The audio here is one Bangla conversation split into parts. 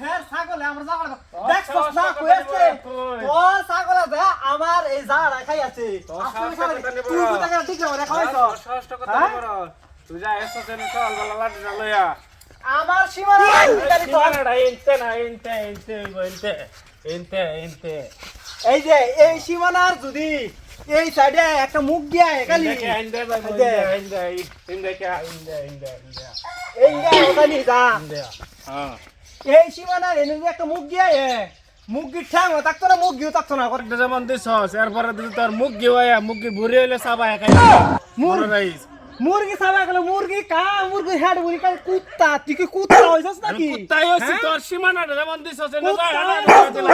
হের ছাগলে আমার জামার দেখছস না কইছে বড় ছাগলে যা আমার এই খাই আছে? তুই ঠিক খাইছ? তুই যা এসো চল গলা। আমার সীমানা না। এই যে এই সীমানার যদি এই সাইডে একটা মুখ দিয়া বাবু, এই যে, এই ওখানে হ্যাঁ। এই সীমানার এনে যে একটা মুখ এ মুখ গি ঠ্যাং থাকতো না মুখ গিয়ে থাকতো না করে একটা যেমন দিছস, এরপরে দিলি তোর মুখ গিয়ে মুখ গিয়ে ভুরি হইলে মুর- মনে রাখিস। মুরগি সাবা গেল মুরগি কা মুরগি হেড মুরগি কা কুত্তা তুই কি কুত্তা হইছস নাকি কুত্তাই হইছি, হ্যাঁ? তোর সীমানাটা যেমন দিছস, এনে কুত্তা যায়। দিলা।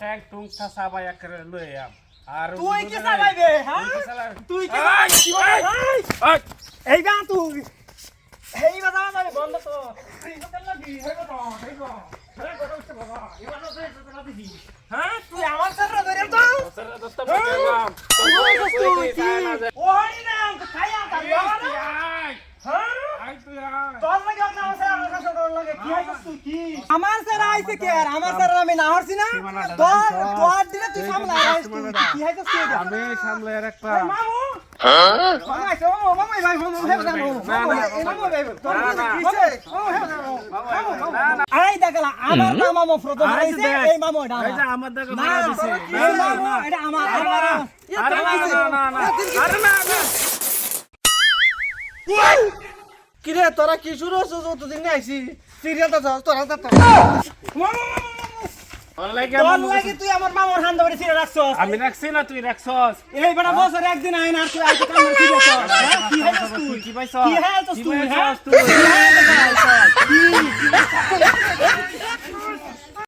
ঠ্যাং টুংটা চাবায় একেবারে লই আম। আর তুই কি? চালাইবে হ্যাঁ তুই কি এই, চালাইবে? এই, এই, এই, এই গা তুই হ্যাঁ তুই আমার সাথে ধরে তো ওই না সাথে আইছে কে আর? আমার সাথে আমি না হরছি না? তোর তোর দিলে তুই আইছিস তুই। কি আমি সামলে মামু আমার না মামু প্রথম আই এই মামু এটা আমার দেখো মামু। এটা। কিরে তোরা কি শুরু হচ্ছে যতদিন আইছি সিরিয়ালটা তোরা তোর তুই আমার মামার হান ধরে সিরিয়াল রাখছস? আমি রাখছি না তুই রাখছস। এই বেটা বছর একদিন আইন আর তুই আইতে কাম করছস হ্যাঁ কি হইছস তুই? কি পাইছ কি হইছস তুই? হ্যাঁ? তুই?